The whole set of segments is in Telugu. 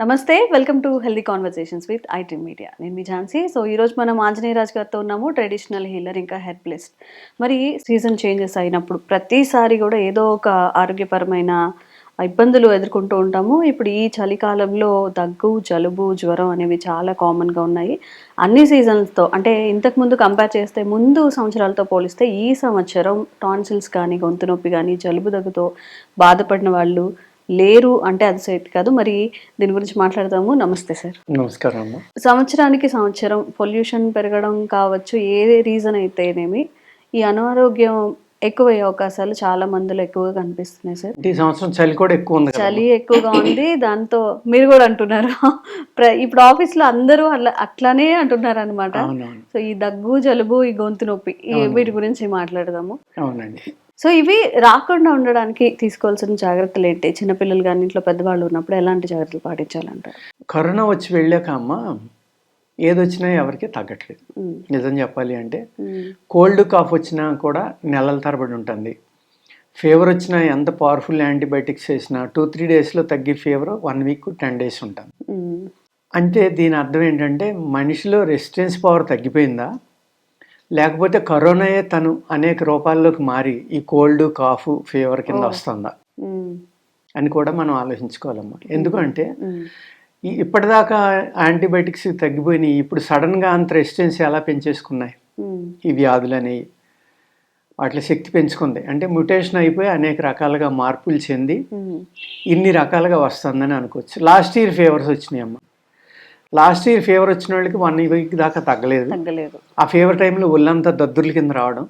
నమస్తే welcome to healthy conversations with IT media నేను మీ ఝాన్సీ. సో ఈరోజు మనం ఆంజనేయరాజ్ గారితో ఉన్నాము ట్రెడిషనల్ హీలర్ ఇంకా హెర్బలిస్ట్ మరి సీజన్ చేంజెస్ అయినప్పుడు ప్రతిసారి కూడా ఏదో ఒక ఆరోగ్యపరమైన ఇబ్బందులు ఎదుర్కొంటూ ఉంటాము. ఇప్పుడు ఈ చలికాలంలో దగ్గు జలుబు జ్వరం అనేవి చాలా కామన్గా ఉన్నాయి. అన్ని సీజన్స్తో అంటే ఇంతకుముందు కంపేర్ చేస్తే ముందు సంవత్సరాలతో పోలిస్తే ఈ సంవత్సరం టాన్సిల్స్ కానీ గొంతు నొప్పి కానీ జలుబు దగ్గుతో బాధపడిన వాళ్ళు లేరు అంటే అది సైట్ కాదు. మరి దీని గురించి మాట్లాడదాము. నమస్తే సార్. నమస్కారం అమ్మ. సంవత్సరానికి సంవత్సరం పొల్యూషన్ పెరగడం కావచ్చు ఏ రీజన్ అయితేనేమి ఈ అనారోగ్యం ఎక్కువయ్యే అవకాశాలు చాలా మందిలో ఎక్కువగా కనిపిస్తున్నాయి సార్. ఈ సంవత్సరం చలి కూడా ఎక్కువ ఉంది చలి ఎక్కువగా ఉంది. దాంతో మీరు కూడా అంటున్నారు. ఇప్పుడు ఆఫీస్లో అందరూ అట్లా అట్లానే అంటున్నారు అనమాట సో ఈ దగ్గు జలుబు ఈ గొంతు నొప్పి వీటి గురించి మాట్లాడదాము. అవునండి. సో ఇవి రాకుండా ఉండడానికి తీసుకోవాల్సిన జాగ్రత్తలు ఏంటి? చిన్నపిల్లలు కానీ ఇంట్లో పెద్దవాళ్ళు ఉన్నప్పుడు ఎలాంటి జాగ్రత్తలు పాటించాలంటారు? కరోనా వచ్చి వెళ్ళాక అమ్మ ఏదొచ్చినా ఎవరికి తగ్గట్లేదు. నిజం చెప్పాలి అంటే కోల్డ్ కాఫ్ వచ్చినా కూడా నెలల తరబడి ఉంటుంది. ఫీవర్ వచ్చినా ఎంత పవర్ఫుల్ యాంటీబయాటిక్స్ వేసినా టూ త్రీ డేస్లో తగ్గే fever one week ten days ఉంటుంది. అంటే దీని అర్థం ఏంటంటే మనిషిలో రెసిస్టెన్స్ పవర్ తగ్గిపోయిందా? లేకపోతే కరోనాయే తను అనేక రూపాల్లోకి మారి ఈ కోల్డ్ కాఫ్ ఫీవర్ కింద వస్తుందా? అని కూడా మనం ఆలోచించుకోవాలమ్మా ఎందుకంటే ఇప్పటిదాకా యాంటీబయాటిక్స్ తగ్గిపోయినాయి. ఇప్పుడు సడన్గా అంత రెసిస్టెన్స్ ఎలా పెంచేసుకున్నాయి? ఈ వ్యాధులు అనేవి వాటి శక్తి పెంచుకుంది. అంటే మ్యుటేషన్ అయిపోయి అనేక రకాలుగా మార్పులు చెంది ఇన్ని రకాలుగా వస్తుందని అనుకోవచ్చు. లాస్ట్ ఇయర్ ఫీవర్స్ వచ్చినాయమ్మా. లాస్ట్ ఇయర్ ఫీవర్ వచ్చిన వాళ్ళకి వన్ వీక్ దాకా తగ్గలేదు. తగ్గలేదు. ఆ ఫీవర్ టైంలో ఒళ్ళంతా దద్దుర్ల కింద రావడం.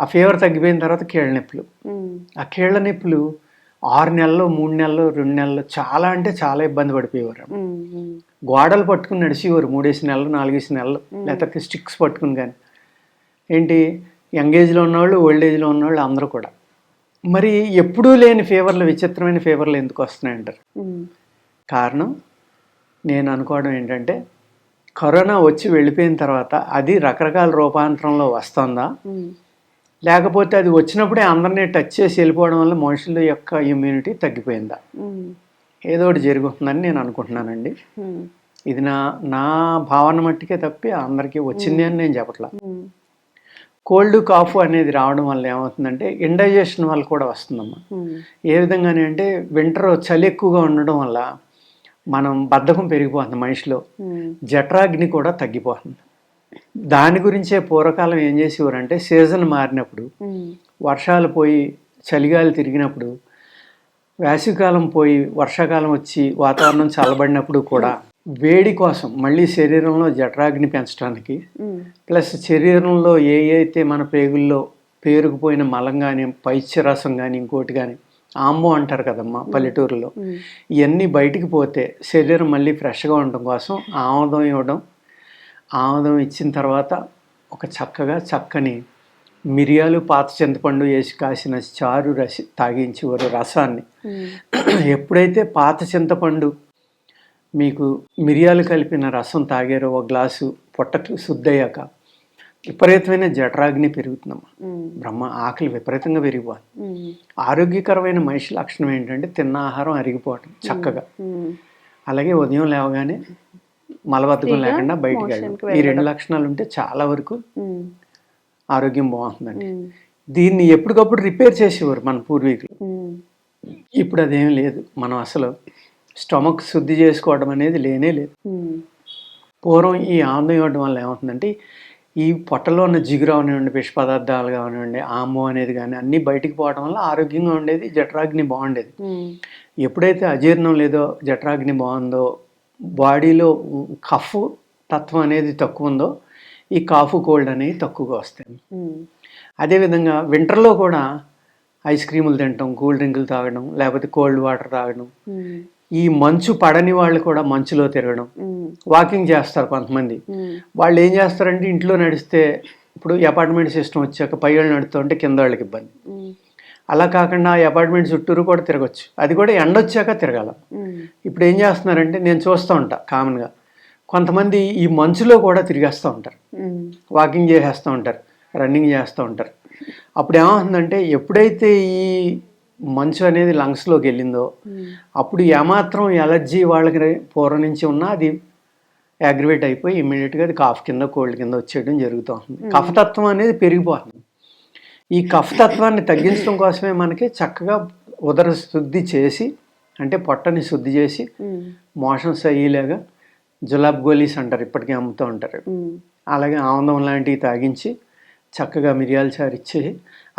ఆ ఫీవర్ తగ్గిపోయిన తర్వాత కీళ్ళ నొప్పులు. ఆ కీళ్ళ నొప్పులు ఆరు నెలలు మూడు నెలలు రెండు నెలలు చాలా అంటే చాలా ఇబ్బంది పడిపోయేవారు. గోడలు పట్టుకుని నడిచేవారు మూడేసి నెలలు నాలుగేసి నెలలు లేకపోతే స్టిక్స్ పట్టుకుని కానీ ఏంటి? యంగ్ ఏజ్లో ఉన్నవాళ్ళు ఓల్డ్ ఏజ్లో ఉన్నవాళ్ళు అందరూ కూడా. మరి ఎప్పుడూ లేని ఫీవర్లు విచిత్రమైన ఫీవర్లు ఎందుకు వస్తున్నాయంటారు? కారణం? నేను అనుకోవడం ఏంటంటే కరోనా వచ్చి వెళ్ళిపోయిన తర్వాత అది రకరకాల రూపాంతరంలో వస్తుందా? లేకపోతే అది వచ్చినప్పుడే అందరినీ టచ్ చేసి వెళ్ళిపోవడం వల్ల మనుషుల యొక్క ఇమ్యూనిటీ తగ్గిపోయిందా? ఏదో ఒకటి జరుగుతుందని నేను అనుకుంటున్నానండి. ఇది నా నా భావన మట్టికే తప్పి అందరికీ వచ్చింది అని నేను చెప్పట్లా. కోల్డ్ కాఫ్ అనేది రావడం వల్ల ఏమవుతుందంటే ఇండైజెషన్ వల్ల కూడా వస్తుందమ్మా. ఏ విధంగా అంటే వింటర్ చలి ఎక్కువగా ఉండడం వల్ల మనం బద్ధకం పెరిగిపోతుంది మనిషిలో. జఠరాగ్ని కూడా తగ్గిపోతుంది. దాని గురించే పూర్వకాలం ఏం చేసేవారంటే సీజన్ మారినప్పుడు వర్షాలు పోయి చలిగాలి తిరిగినప్పుడు వేసవికాలం పోయి వర్షాకాలం వచ్చి వాతావరణం చల్లబడినప్పుడు కూడా వేడి కోసం మళ్ళీ శరీరంలో జఠరాగ్ని పెంచడానికి ప్లస్ శరీరంలో ఏ అయితే మన పేగుల్లో పేరుకుపోయిన మలం కానీ పైత్యరసం కానీ ఇంకోటి కానీ ఆంబో అంటారు కదమ్మా పల్లెటూరులో. ఇవన్నీ బయటికి పోతే శరీరం మళ్ళీ ఫ్రెష్గా ఉండడం కోసం ఆముదం ఇవ్వడం ఆముదం ఇచ్చిన తర్వాత ఒక చక్కగా చక్కని మిరియాలు పాత చింతపండు వేసి కాసిన చారు రసి తాగించేవారు రసాన్ని. ఎప్పుడైతే పాత చింతపండు మీకు మిరియాలు కలిపిన రసం తాగారో ఒక గ్లాసు పొట్టకు శుద్ధయ్యాక విపరీతమైన జఠరాగ్ని పెరుగుతుందమ్మా. బ్రహ్మ ఆకలి విపరీతంగా పెరిగిపోతుంది ఉమ్, ఆరోగ్యకరమైన మనిషి లక్షణం ఏంటంటే తిన్న ఆహారం అరిగిపోవటం చక్కగా. అలాగే ఉదయం లేవగానే మలబద్ధకం లేకుండా బయటికి వెళ్ళడం. కి ఈ రెండు లక్షణాలు ఉంటే చాలా వరకు ఆరోగ్యం బాగుంటుందండి. దీన్ని ఎప్పటికప్పుడు రిపేర్ చేసేవారు మన పూర్వీకులు. ఇప్పుడు అదేం లేదు. మనం అసలు స్టమక్ శుద్ధి చేసుకోవడం అనేది లేనే లేదు. పూర్వం ఈ ఆనందం ఇవ్వడం వల్ల ఏమవుతుందంటే ఈ పొట్టలో ఉన్న జిగురు అవనివ్వండి విష పదార్థాలు కానివ్వండి ఆమో అనేది కానీ అన్నీ బయటికి పోవడం వల్ల ఆరోగ్యంగా ఉండేది జఠరాగ్ని బాగుండేది. ఎప్పుడైతే అజీర్ణం లేదో జఠరాగ్ని బాగుందో బాడీలో కఫ్ తత్వం అనేది తక్కువ ఉందో ఈ కాఫ్ కోల్డ్ అనేవి తక్కువగా వస్తాయి. అదేవిధంగా వింటర్లో కూడా ఐస్ క్రీములు తినటం కూల్ డ్రింకులు తాగడం లేకపోతే కోల్డ్ వాటర్ తాగడం ఈ మంచు పడని వాళ్ళు కూడా మంచులో తిరగడం. వాకింగ్ చేస్తారు కొంతమంది. వాళ్ళు ఏం చేస్తారంటే ఇంట్లో నడిస్తే ఇప్పుడు అపార్ట్మెంట్ సిస్టమ్ వచ్చాక పై వాళ్ళు నడుస్తుంటే కింద వాళ్ళకి ఇబ్బంది. అలా కాకుండా ఆ అపార్ట్మెంట్ చుట్టూరు కూడా తిరగచ్చు. అది కూడా ఎండ వచ్చాక తిరగాల. ఇప్పుడు ఏం చేస్తున్నారంటే నేను చూస్తూ ఉంటా కామన్గా. కొంతమంది ఈ మంచులో కూడా తిరిగేస్తూ ఉంటారు. వాకింగ్ చేసేస్తూ ఉంటారు. రన్నింగ్ చేస్తూ ఉంటారు. అప్పుడు ఏమవుతుందంటే ఎప్పుడైతే ఈ మంచు అనేది లంగ్స్లోకి వెళ్ళిందో. అప్పుడు ఏమాత్రం ఎలర్జీ వాళ్ళకి పూర్వం నుంచి ఉన్నా అది అగ్రివేట్ అయిపోయి ఇమ్మీడియట్గా అది కాఫ్ కింద కోల్డ్ కింద వచ్చేయడం జరుగుతూ ఉంటుంది కఫతత్వం అనేది పెరిగిపోతుంది ఈ కఫతత్వాన్ని తగ్గించడం కోసమే మనకి చక్కగా ఉదర శుద్ధి చేసి అంటే పొట్టని శుద్ధి చేసి. మోషన్స్ అయ్యేలాగా జులాబ్ గోలీస్ అంటారు ఇప్పటికీ అమ్ముతూ ఉంటారు. అలాగే ఆనందం లాంటివి తాగించి చక్కగా మిరియాల చారు ఇచ్చి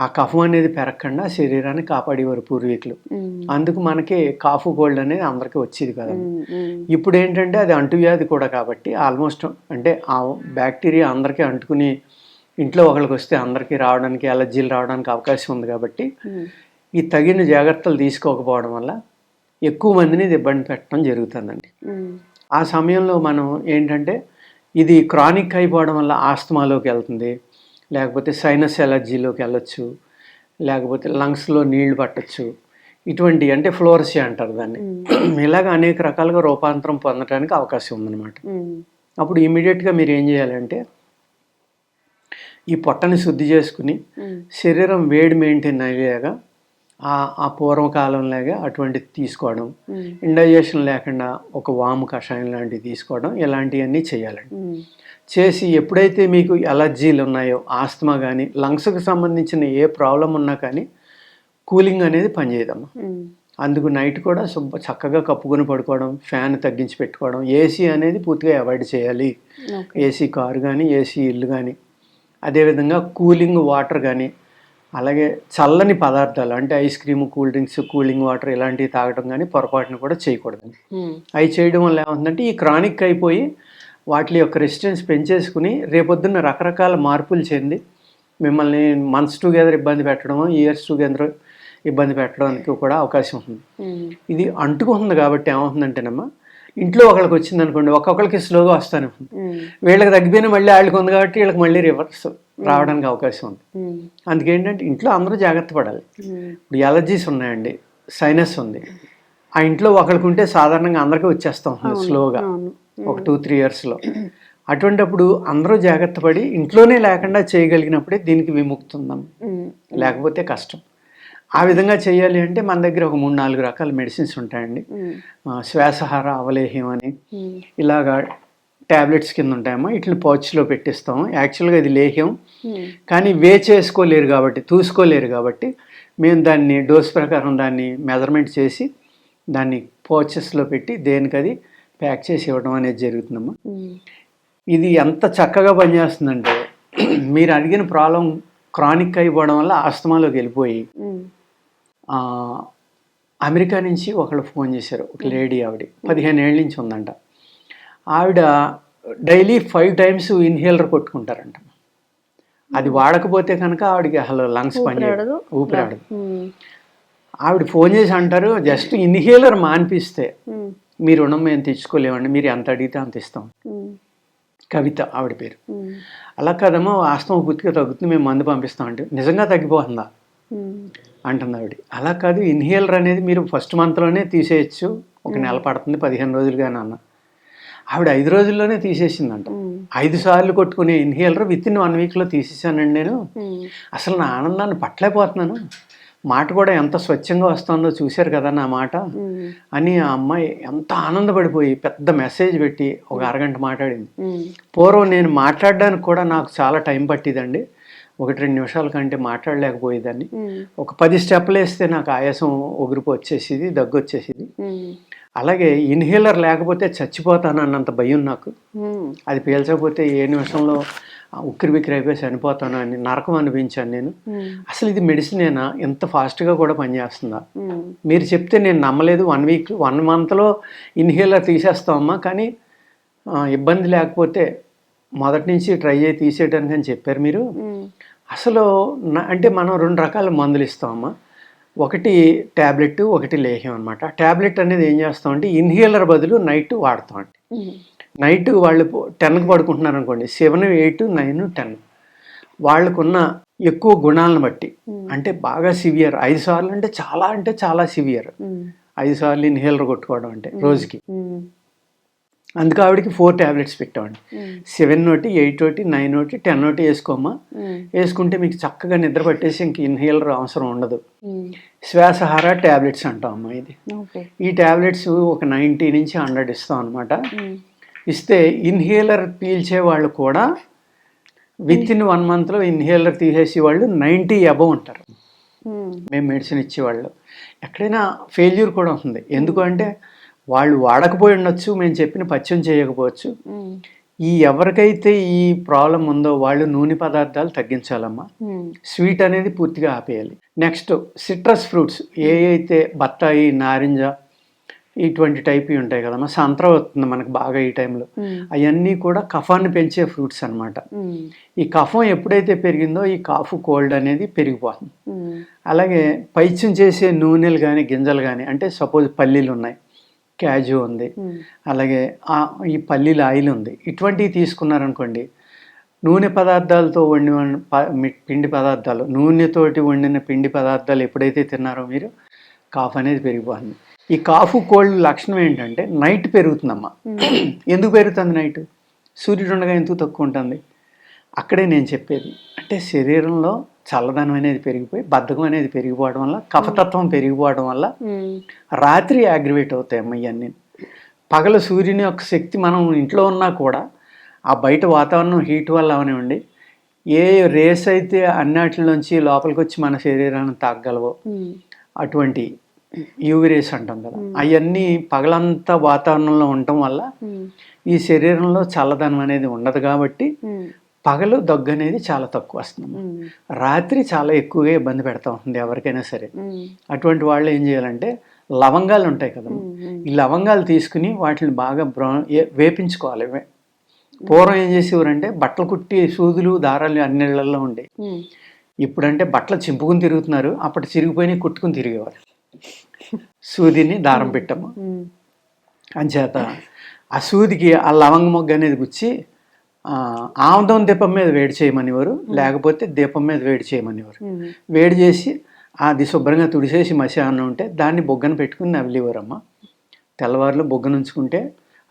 ఆ కఫం అనేది పెరగకుండా శరీరాన్ని కాపాడేవారు పూర్వీకులు. అందుకు మనకి కాఫ్ కోల్డ్ అనేది అందరికీ వచ్చేది కదా. ఇప్పుడు ఏంటంటే అది అంటువ్యాధి కూడా కాబట్టి ఆల్మోస్ట్ అంటే ఆ బ్యాక్టీరియా అందరికీ అంటుకుని ఇంట్లో ఒకరికి వస్తే అందరికీ రావడానికి అలర్జీలు రావడానికి అవకాశం ఉంది కాబట్టి. ఈ తగిన జాగ్రత్తలు తీసుకోకపోవడం వల్ల ఎక్కువ మందిని ఇది ఇబ్బంది పెట్టడం జరుగుతుందండి. ఆ సమయంలో మనం ఏంటంటే ఇది క్రానిక్ అయిపోవడం వల్ల ఆస్తమాలోకి వెళ్తుంది లేకపోతే సైనస్ ఎలర్జీలోకి వెళ్ళొచ్చు లేకపోతే లంగ్స్లో నీళ్ళు పట్టచ్చు ఇటువంటి అంటే ఫ్లోరసీ అంటారు దాన్ని ఇలాగ అనేక రకాలుగా రూపాంతరం పొందడానికి అవకాశం ఉందన్నమాట. అప్పుడు ఇమీడియట్గా మీరు ఏం చేయాలంటే ఈ పొట్టని శుద్ధి చేసుకుని. శరీరం వేడి మెయింటైన్ అయ్యేలాగా ఆ ఆ పూర్వకాలంలాగా అటువంటిది తీసుకోవడం. ఇండైజేషన్ లేకుండా ఒక వాము కషాయం లాంటివి తీసుకోవడం ఇలాంటివన్నీ చేయాలండి. చేసి ఎప్పుడైతే మీకు ఎలర్జీలు ఉన్నాయో ఆస్తమా కానీ లంగ్స్కి సంబంధించిన ఏ ప్రాబ్లం ఉన్నా కానీ కూలింగ్ అనేది పనిచేయదమ్మా. అందుకు నైట్ కూడా శుభ్ర చక్కగా కప్పుకొని పడుకోవడం ఫ్యాన్ తగ్గించి పెట్టుకోవడం ఏసీ అనేది పూర్తిగా అవాయిడ్ చేయాలి ఏసీ కారు కానీ ఏసీ ఇల్లు కానీ అదేవిధంగా కూలింగ్ వాటర్ కానీ అలాగే చల్లని పదార్థాలు అంటే ice cream cool drinks cooling water ఇలాంటివి తాగడం కానీ పొరపాటును కూడా చేయకూడదు. అవి చేయడం వల్ల ఏమవుతుందంటే ఈ క్రానిక్ అయిపోయి వాటి యొక్క రెసిస్టెన్స్ పెంచేసుకుని రేపొద్దున్న రకరకాల మార్పులు చెంది మిమ్మల్ని మంత్స్ టుగెదర్ ఇబ్బంది పెట్టడం ఇయర్స్ టుగెదర్ ఇబ్బంది పెట్టడానికి కూడా అవకాశం ఉంది ఉమ్. ఇది అంటుకుంటుంది కాబట్టి ఏమవుతుందంటేనమ్మా ఇంట్లో ఒకరికి వచ్చింది అనుకోండి ఒక్కొక్కరికి స్లోగా వస్తానే ఉమ్. వీళ్ళకి తగ్గిపోయిన మళ్ళీ వాళ్ళకి ఉంది కాబట్టి వీళ్ళకి మళ్ళీ రివర్స్ రావడానికి అవకాశం ఉంది. అందుకేంటంటే ఇంట్లో అందరూ జాగ్రత్త పడాలి. ఇప్పుడు ఎలర్జీస్ ఉన్నాయండి సైనస్ ఉంది ఆ ఇంట్లో ఒకరికి ఉంటే సాధారణంగా అందరికీ వచ్చేస్తూ స్లోగా ఒక టూ త్రీ ఇయర్స్లో అటువంటప్పుడు అందరూ జాగ్రత్త పడి ఇంట్లోనే లేకుండా చేయగలిగినప్పుడే దీనికి విముక్తి ఉందాం ఉమ్. లేకపోతే కష్టం. ఆ విధంగా చేయాలి అంటే మన దగ్గర ఒక మూడు నాలుగు రకాల మెడిసిన్స్ ఉంటాయండి. ఆ, శ్వాసహార అవలేహ్యం అని. ఇలాగా ట్యాబ్లెట్స్ కింద ఉంటాయమ్మా. ఇట్లా పౌచ్లో పెట్టిస్తాం యాక్చువల్గా ఇది లేహ్యం. కానీ వే చేసుకోలేరు కాబట్టి చూసుకోలేరు కాబట్టి మేము దాన్ని డోస్ ప్రకారం దాన్ని మెజర్మెంట్ చేసి దాన్ని పౌచెస్లో పెట్టి దేనికది ప్యాక్ చేసి ఇవ్వడం అనేది జరుగుతుందమ్మా. ఇది ఎంత చక్కగా పనిచేస్తుందంటే మీరు అడిగిన ప్రాబ్లం క్రానిక్ అయిపోవడం వల్ల ఆస్తమాలోకి వెళ్ళిపోయి అమెరికా నుంచి ఒకళ్ళు ఫోన్ చేశారు ఒక లేడీ ఆవిడ. పదిహేను ఏళ్ళ నుంచి ఉందంట. ఆవిడ డైలీ ఫైవ్ టైమ్స్ ఇన్హేలర్ కొట్టుకుంటారంట. అది వాడకపోతే కనుక ఆవిడకి అసలు లంగ్స్ పని ఊపిరాడదు. ఆవిడ ఫోన్ చేసి అంటారు జస్ట్ ఇన్హేలర్ మాన్పిస్తే. మీ రుణం మేము తెచ్చుకోలేమండి మీరు ఎంత అడిగితే అంత ఇస్తాం. కవిత ఆవిడ పేరు. అలా కదమ్మా వాస్తవం పూర్తిగా తగ్గుతుంది మేము మందు పంపిస్తాం అంటే నిజంగా తగ్గిపోతుందా. అంటుంది ఆవిడ. అలా కాదు ఇన్హేలర్ అనేది మీరు ఫస్ట్ మంత్లోనే తీసేయచ్చు. ఒక నెల పడుతుంది పదిహేను రోజులుగానే అన్న. ఆవిడ ఐదు రోజుల్లోనే తీసేసిందంట. ఐదు సార్లు కొట్టుకునే ఇన్హేలర్ విత్ ఇన్ వన్ వీక్లో తీసేసానండి నేను. అసలు నా ఆనందాన్ని పట్టలేకపోతున్నాను. మాట కూడా ఎంత స్వచ్ఛంగా వస్తుందో చూశారు కదా నా మాట. అని ఆ అమ్మాయి ఎంత ఆనందపడిపోయి పెద్ద మెసేజ్ పెట్టి ఒక అరగంట మాట్లాడింది. పూర్వం నేను మాట్లాడడానికి కూడా నాకు చాలా టైం పట్టిదండి ఒకటి రెండు నిమిషాల కంటే మాట్లాడలేకపోయేదాన్ని. ఒక పది స్టెప్లు వేస్తే నాకు ఆయాసం ఒగురుపు వచ్చేసేది దగ్గు వచ్చేసేది. అలాగే ఇన్హేలర్ లేకపోతే చచ్చిపోతాను అన్నంత భయం నాకు. అది పీల్చకపోతే ఏ నిమిషంలో ఉక్కిరి బిక్కిరి అయిపోయి చనిపోతాను అని నరకం అనిపించాను నేను. అసలు ఇది మెడిసినేనా? ఇంత ఫాస్ట్గా కూడా పనిచేస్తుందా. మీరు చెప్తే నేను నమ్మలేదు. వన్ వీక్ వన్ మంత్లో ఇన్హేలర్ తీసేస్తామమ్మా. కానీ ఇబ్బంది లేకపోతే మొదటి నుంచి ట్రై చేయి తీసేయడానికి అని చెప్పారు మీరు. అసలు అంటే మనం రెండు రకాల మందులు ఇస్తామమ్మా. ఒకటి ట్యాబ్లెట్ ఒకటి లేహ్యం అనమాట ట్యాబ్లెట్ అనేది ఏం చేస్తామంటే ఇన్హేలర్ బదులు నైట్ వాడతామండి. నైట్ వాళ్ళు టెన్కి పడుకుంటున్నారు అనుకోండి సెవెన్ ఎయిట్ నైన్ టెన్. వాళ్ళకున్న ఎక్కువ గుణాలను బట్టి అంటే బాగా సివియర్. ఐదు సార్లు అంటే చాలా అంటే చాలా సివియర్. ఐదు సార్లు ఇన్హేలర్ కొట్టుకోవడం అంటే రోజుకి. అందుకు ఆవిడకి ఫోర్ ట్యాబ్లెట్స్ పెట్టామండి. సెవెన్ ఒకటి ఎయిట్ ఒకటి నైన్ ఒకటి టెన్ ఒకటి వేసుకోమ్మా. ఉమ్, వేసుకుంటే మీకు చక్కగా నిద్ర పట్టేసి ఇంక ఇన్హేలర్ అవసరం ఉండదు. శ్వాసహార ట్యాబ్లెట్స్ అంటాం అమ్మా ఇది ఈ ట్యాబ్లెట్స్ ఒక నైంటీ నుంచి హండ్రెడ్ ఇస్తాం అనమాట ఇస్తే ఇన్హేలర్ పీల్చే వాళ్ళు కూడా విత్ ఇన్ వన్ మంత్లో ఇన్హేలర్ తీసేసి వాళ్ళు నైంటీ అబవ్ ఉంటారు మేము మెడిసిన్ ఇచ్చేవాళ్ళు. ఎక్కడైనా ఫెయిల్యూర్ కూడా ఉంది ఎందుకంటే వాళ్ళు వాడకపోయి ఉండొచ్చు మేము చెప్పిన పచ్చం చేయకపోవచ్చు. ఈ ఎవరికైతే ఈ ప్రాబ్లం ఉందో వాళ్ళు నూనె పదార్థాలు తగ్గించాలమ్మా. స్వీట్ అనేది పూర్తిగా ఆపేయాలి. నెక్స్ట్ సిట్రస్ ఫ్రూట్స్ ఏ అయితే బత్తాయి నారింజ ఇటువంటి టైప్ ఉంటాయి కదమ్మా. సంత్ర వస్తుంది మనకు బాగా ఈ టైంలో అవన్నీ కూడా కఫాన్ని పెంచే ఫ్రూట్స్ అన్నమాట. ఉమ్, ఈ కఫం ఎప్పుడైతే పెరిగిందో ఈ కాఫ్ కోల్డ్ అనేది పెరిగిపోతుంది. అలాగే పైత్యం చేసే నూనెలు కానీ గింజలు కానీ అంటే సపోజ్ పల్లీలు ఉన్నాయి. క్యాజు ఉంది. అలాగే ఈ పల్లీల ఆయిల్ ఉంది. ఇటువంటివి తీసుకున్నారనుకోండి నూనె పదార్థాలతో వండిన మీ- పిండి పదార్థాలు నూనెతోటి వండిన పిండి పదార్థాలు ఎప్పుడైతే తిన్నారో మీరు కాఫ్ అనేది పెరిగిపోతుంది. ఈ కాఫ్ కోల్డ్ లక్షణం ఏంటంటే నైట్ పెరుగుతుందమ్మా. ఎందుకు పెరుగుతుంది నైట్? సూర్యుడు ఉండగా ఎందుకు తక్కువ ఉంటుంది. అక్కడే నేను చెప్పేది అంటే శరీరంలో చల్లదనం అనేది పెరిగిపోయి బద్ధకం అనేది పెరిగిపోవడం వల్ల కఫతత్వం పెరిగిపోవడం వల్ల ఉమ్, రాత్రి అగ్రివేట్ అవుతాయమ్మ ఇవన్నీ పగల సూర్యుని యొక్క శక్తి మనం ఇంట్లో ఉన్నా కూడా ఆ బయట వాతావరణం హీట్ వల్ల అవనివ్వండి ఏ రేస్ అయితే అన్నిటిలోంచి లోపలికి వచ్చి మన శరీరాన్ని తాగగలవో ఉమ్, అటువంటి యూవి రేస్ అంటాం కదా. అవన్నీ పగలంతా వాతావరణంలో ఉండటం వల్ల ఈ శరీరంలో చల్లదనం అనేది ఉండదు కాబట్టి పగలు దగ్గు అనేది చాలా తక్కువ వస్తుంది రాత్రి చాలా ఎక్కువగా ఇబ్బంది పెడతా ఉంటుంది ఎవరికైనా సరే. అటువంటి వాళ్ళు ఏం చేయాలంటే లవంగాలు ఉంటాయి కదా. ఈ లవంగాలు తీసుకుని వాటిని బాగా బ్రౌన్ వేపించుకోవాలి. పూర్వం ఏం చేసేవారంటే బట్టలు కుట్టి సూదులు దారాలు అన్నిళ్ళల్లో ఉమ్, ఇప్పుడంటే బట్టలు చింపుకుని తిరుగుతున్నారు. అప్పటి చిరిగిపోయినాయి కుట్టుకుని తిరిగేవారు. సూదిని దారం పెట్టాము. అంచేత ఆ సూదికి ఆ లవంగ మొగ్గ అనేది గుచ్చి ఆముదం దీపం మీద వేడి చేయమనేవారు లేకపోతే దీపం మీద వేడి చేయమనేవారు. వేడి చేసి అది శుభ్రంగా తుడిసేసి మసానం ఉంటే దాన్ని బొగ్గన పెట్టుకుని తెల్లవారులు బొగ్గన ఉంచుకుంటే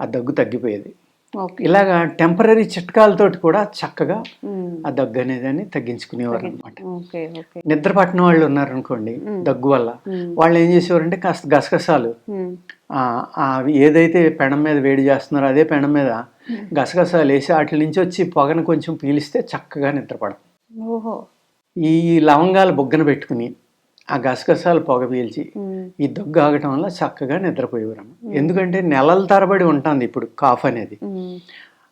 ఆ దగ్గు తగ్గిపోయేది. ఇలాగా టెంపరీ చిట్కాలతోటి కూడా చక్కగా ఆ దగ్గు అనేది అని తగ్గించుకునేవారు అనమాట నిద్ర పట్టిన వాళ్ళు ఉన్నారనుకోండి దగ్గు వల్ల వాళ్ళు ఏం చేసేవారంటే కాస్త గసగసాలు ఏదైతే పెనం మీద వేడి చేస్తున్నారో అదే పెనం మీద గసగసాలు వేసి వాటి నుంచి వచ్చి పొగను కొంచెం పీలిస్తే చక్కగా నిద్రపడదు ఓహో. ఈ లవంగాలు బొగ్గన పెట్టుకుని ఆ గసగసాలు పొగ పీల్చి ఈ దగ్గు ఆగటం వల్ల చక్కగా నిద్రపోయేవారు ఎందుకంటే నెలల తరబడి ఉంటుంది ఇప్పుడు కాఫ్ అనేది.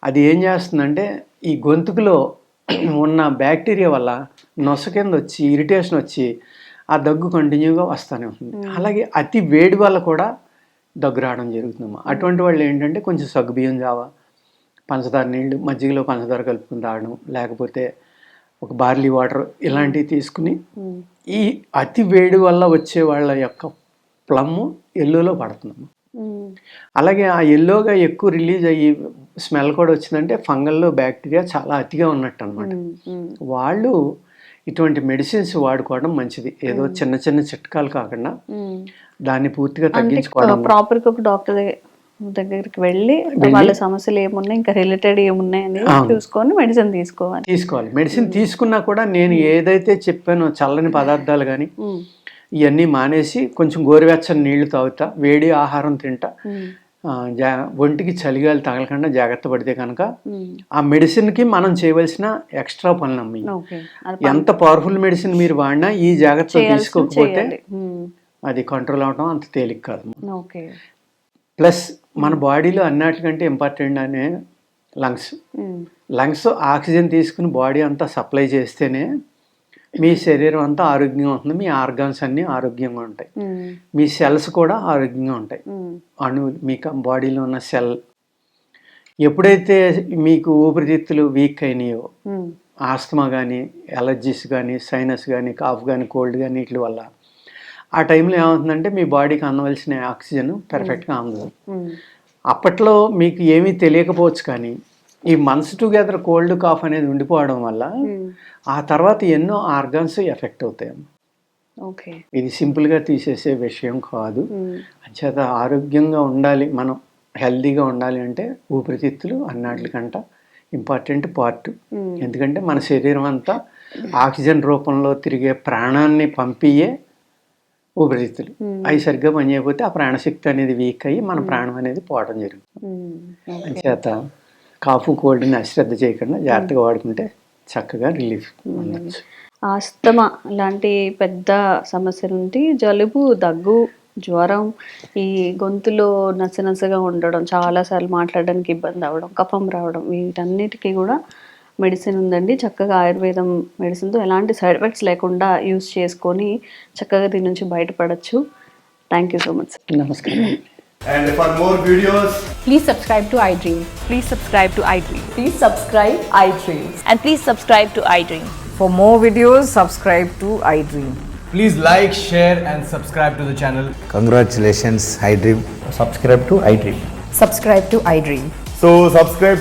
అది ఏం చేస్తుందంటే ఈ గొంతుకులో ఉన్న బ్యాక్టీరియా వల్ల నొస కింద వచ్చి ఇరిటేషన్ వచ్చి ఆ దగ్గు కంటిన్యూగా వస్తూనే ఉంటుంది. అలాగే అతి వేడి వల్ల కూడా దగ్గు రావడం జరుగుతుందమ్మా. అటువంటి వాళ్ళు ఏంటంటే కొంచెం సగ్గుబియ్యం జావా పంచదార నీళ్ళు మజ్జిగలో పంచదార కలుపుకుని తాగడం లేకపోతే ఒక బార్లీ వాటర్ ఇలాంటివి తీసుకుని ఈ అతి వేడి వల్ల వచ్చే వాళ్ళ యొక్క ప్లమ్ ఎల్లోలో పడుతుందమ్మా. ఉమ్, అలాగే ఆ ఎల్లోగా ఎక్కువ రిలీజ్ అయ్యి స్మెల్ కూడా వచ్చిందంటే ఫంగల్లో బ్యాక్టీరియా చాలా అతిగా ఉన్నట్టు అనమాట వాళ్ళు ఇటువంటి మెడిసిన్స్ వాడుకోవడం మంచిది. ఏదో చిన్న చిన్న చిట్కాలు కాకుండా. దాన్ని పూర్తిగా తగ్గించుకోవడం ప్రాపర్గా ఒక డాక్టర్ దగ్గరికి వెళ్ళి వాళ్ళ సమస్యలు ఏమున్నాయి ఇంకా రిలేటెడ్ ఏమున్నాయి అవును. చూసుకొని మెడిసిన్ తీసుకోవాలి. తీసుకోవాలి. మెడిసిన్ తీసుకున్నా కూడా నేను ఏదైతే చెప్పానో చల్లని పదార్థాలు కానీ ఇవన్నీ మానేసి కొంచెం గోరువెచ్చని నీళ్ళు తాగుతా వేడి ఆహారం తింటా. జా ఒంటికి చలిగాలి తగలకుండా జాగ్రత్త పడితే కనుక. ఆ మెడిసిన్కి మనం చేయవలసిన ఎక్స్ట్రా పనులు అమ్మి ఎంత పవర్ఫుల్ మెడిసిన్ మీరు వాడినా ఈ జాగ్రత్త తీసుకోకపోతే అది కంట్రోల్ అవడం అంత తేలిక కాదు. ఓకే. ప్లస్ మన బాడీలో అన్నిటికంటే ఇంపార్టెంట్ అనే లంగ్స్. లంగ్స్ ఆక్సిజన్ తీసుకుని బాడీ అంతా సప్లై చేస్తేనే మీ శరీరం అంతా ఆరోగ్యంగా ఉంటుంది మీ ఆర్గాన్స్ అన్నీ ఆరోగ్యంగా ఉంటాయి. మీ సెల్స్ కూడా ఆరోగ్యంగా ఉంటాయి. అణువులు మీ బాడీలో ఉన్న సెల్ ఎప్పుడైతే మీకు ఊపిరితిత్తులు వీక్ అయినాయో ఆస్తమా కానీ ఎలర్జీస్ కానీ సైనస్ కానీ కాఫ్ కానీ కోల్డ్ కానీ వీటి వల్ల ఆ టైంలో ఏమవుతుందంటే మీ బాడీకి అందవలసిన ఆక్సిజన్ పెర్ఫెక్ట్గా అందదు. అప్పట్లో మీకు ఏమీ తెలియకపోవచ్చు కానీ ఈ మంత్స్ టుగెదర్ కోల్డ్ కాఫ్ అనేది ఉండిపోవడం వల్ల ఆ తర్వాత ఎన్నో ఆర్గాన్స్ ఎఫెక్ట్ అవుతాయి ఓకే. ఇది సింపుల్గా తీసేసే విషయం కాదు. అంచేత ఆరోగ్యంగా ఉండాలి మనం హెల్దీగా ఉండాలి అంటే ఊపిరితిత్తులు అన్నిటికంట ఇంపార్టెంట్ పార్ట్ ఎందుకంటే మన శరీరం అంతా ఆక్సిజన్ రూపంలో తిరిగే ప్రాణాన్ని పంపియే ఊపిరితిత్తులు అవి సరిగ్గా పనిచేయకపోతే ఆ ప్రాణశక్తి అనేది వీక్ అయ్యి మన ప్రాణం అనేది పోవడం జరుగుతుంది. మ్మ్. చేత కాఫ్ కోల్డ్ని అశ్రద్ధ చేయకుండా జాగ్రత్తగా వాడుకుంటే చక్కగా రిలీఫ్ ఉండొచ్చు ఆస్తమా లాంటి పెద్ద సమస్య నుండి జలుబు దగ్గు జ్వరం ఈ గొంతులో నసనసగా ఉండడం చాలాసార్లు మాట్లాడడానికి ఇబ్బంది అవ్వడం కఫం రావడం వీటన్నిటికీ కూడా మెడిసిన్ ఉందండి చక్కగా ఆయుర్వేదం మెడిసిన్తో ఎలాంటి సైడ్ ఎఫెక్ట్స్ లేకుండా యూస్ చేసుకొని చక్కగా దీని నుంచి బయటపడచ్చు థ్యాంక్ యూ సో మచ్ నమస్కారం And for more videos, Please subscribe to iDream. Please subscribe to iDream. Please subscribe iDream. And please subscribe to iDream. For more videos, subscribe to iDream. please like, share, and subscribe to the channel. Congratulations, iDream. Subscribe to iDream. Subscribe to iDream. So subscribe